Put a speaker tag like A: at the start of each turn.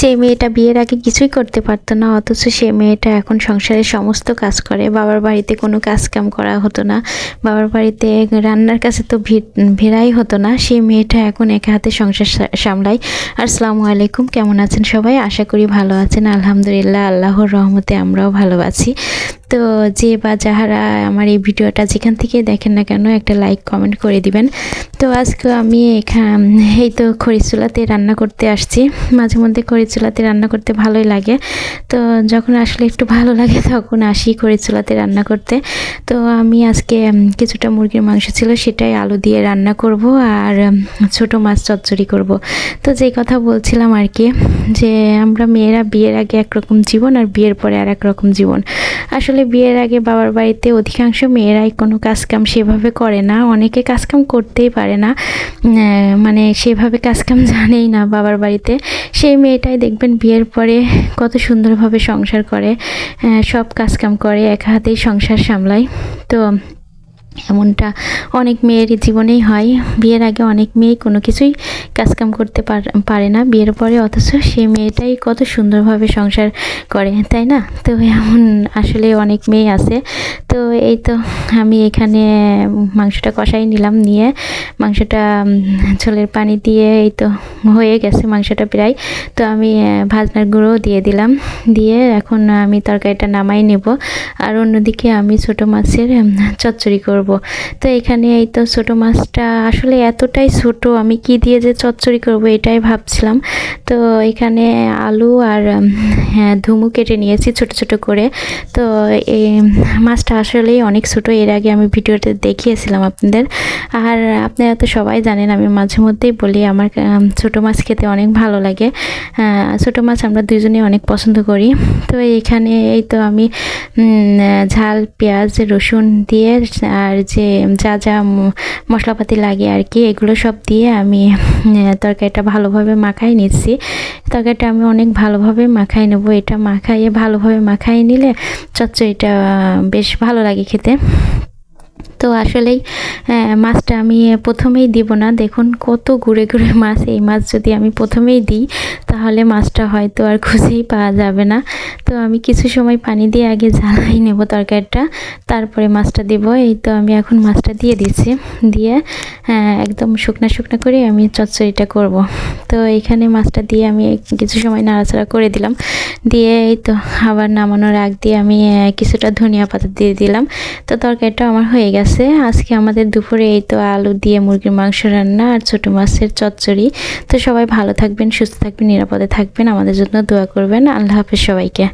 A: যে মেয়েটা বিয়ের আগে কিছুই করতে পারতো না, অথচ সে মেয়েটা এখন সংসারের সমস্ত কাজ করে। বাবার বাড়িতে কোনো কাজ কাম করা হতো না। বাবার বাড়িতে রান্নার কাছে তো ভিড়, ভিড়াই হতো না। সে মেয়েটা এখন একা হাতে সংসার সামলায়। আর সালামু আলাইকুম, কেমন আছেন সবাই? আশা করি ভালো আছেন। আলহামদুলিল্লাহ, আল্লাহর রহমতে আমরাও ভালো আছি। তো যে বা যাহারা আমার এই ভিডিওটা যেখান থেকে দেখেন না কেন, একটা লাইক কমেন্ট করে দিবেন। তো আজকে আমি এখান এই তো খড়িচুলাতে রান্না করতে আসছি। মাঝে মধ্যে খড়িচুলাতে রান্না করতে ভালোই লাগে। তো যখন আসলে একটু ভালো লাগে তখন আসি খড়িচুলাতে রান্না করতে। তো আমি আজকে কিছুটা মুরগির মাংস ছিল, সেটাই আলু দিয়ে রান্না করব আর ছোট মাছ চচ্চড়ি করব। তো যে কথা বলছিলাম আর কি, যে আমরা মেয়েরা বিয়ের আগে একরকম জীবন আর বিয়ের পরে আর এক রকম জীবন। আসলে বিয়ের আগে বাবার বাড়িতে অধিকাংশ মেয়েরাই কোনো কাজকাম সেভাবে করে না। অনেকে কাজকাম করতেই পারে না। মানে সেভাবে কাজকাম জানেই না বাবার বাড়িতে। সেই মেয়েটাই দেখবেন বিয়ের পরে কত সুন্দরভাবে সংসার করে। সব কাজকাম করে, এক হাতেই সংসার সামলায়। তো এমনটা অনেক মেয়েরই জীবনেই হয়। বিয়ের আগে অনেক মেয়েই কোনো কিছুই কাজকাম করতে পার- না। বিয়ের পরে অথচ সেই মেয়েটাই কত সুন্দরভাবে সংসার করে, তাই না? তো এমন আসলে অনেক মেয়ে আছে। তো এই তো আমি এখানে মাংসটা কষাই নিলাম নিয়ে মাংসটা ঝোলের পানি দিয়ে এই তো হয়ে গেছে মাংসটা প্রায়। তো আমি ভাজনার গুঁড়ো দিয়ে দিলাম। দিয়ে এখন আমি তরকারিটা নামাই নেব। আর অন্যদিকে আমি ছোট মাছের চচ্চড়ি করব। তো এখানে এই তো ছোটো মাছটা আসলে এতটাই ছোট, আমি কি দিয়ে যে চচ্চড়ি করব এটাই ভাবছিলাম। তো এখানে আলু আর হ্যাঁ ধুমু কেটে নিয়েছি ছোট ছোট করে। তো এই মাছটা আসলেই অনেক ছোট, এর আগে আমি ভিডিওতে দেখিয়েছিলাম আপনাদের। আর আপনারা তো সবাই জানেন, আমি মাঝে মধ্যেই বলি আমার ছোট মাছ খেতে অনেক ভালো লাগে। ছোট মাছ আমরা দুজনে অনেক পছন্দ করি। তো এখানে এই তো আমি ঝাল, পেঁয়াজ, রসুন দিয়ে আর যে যা যা মশলাপাতি লাগে আর কি, এগুলো সব দিয়ে আমি তরকারিটা ভালোভাবে মাখাই নিচ্ছি। তরকারিটা আমি অনেক ভালোভাবে মাখাই নেব। এটা মাখাইয়ে ভালোভাবে মাখাই নিলে চচ্চড়িটা বেশ ভালো লাগে খেতে। তো আসলেই মাছটা আমি প্রথমেই দিব না। দেখুন কত ঘুরে ঘুরে মাছ, এই মাছ যদি আমি প্রথমেই দিই, তাহলে মাছটা হয়তো আর খুঁজেই পাওয়া যাবে না। তো আমি কিছু সময় পানি দিয়ে আগে জ্বালাই নেব তরকারিটা, তারপরে মাছটা দেব। এই তো আমি এখন মাছটা দিয়ে দিচ্ছি। দিয়ে একদম শুকনা শুকনা করে আমি চচ্চড়িটা করব। তো এখানে মাছটা দিয়ে আমি কিছু সময় নাড়াচাড়া করে দিলাম। দিয়ে এই তো আবার নামানোর আগ দিয়ে আমি কিছুটা ধনিয়া পাতা দিয়ে দিলাম। তো তরকারিটা আমার হয়ে গেছে। আজকে আমাদের দুপুরে এই তো আলু দিয়ে মুরগির মাংস রান্না আর ছোট মাছের চচ্চড়ি। তো সবাই ভালো থাকবেন, সুস্থ থাকবেন, নিরাপদে থাকবেন। আমাদের জন্য দোয়া করবেন। আল্লাহ হাফেজ সবাইকে।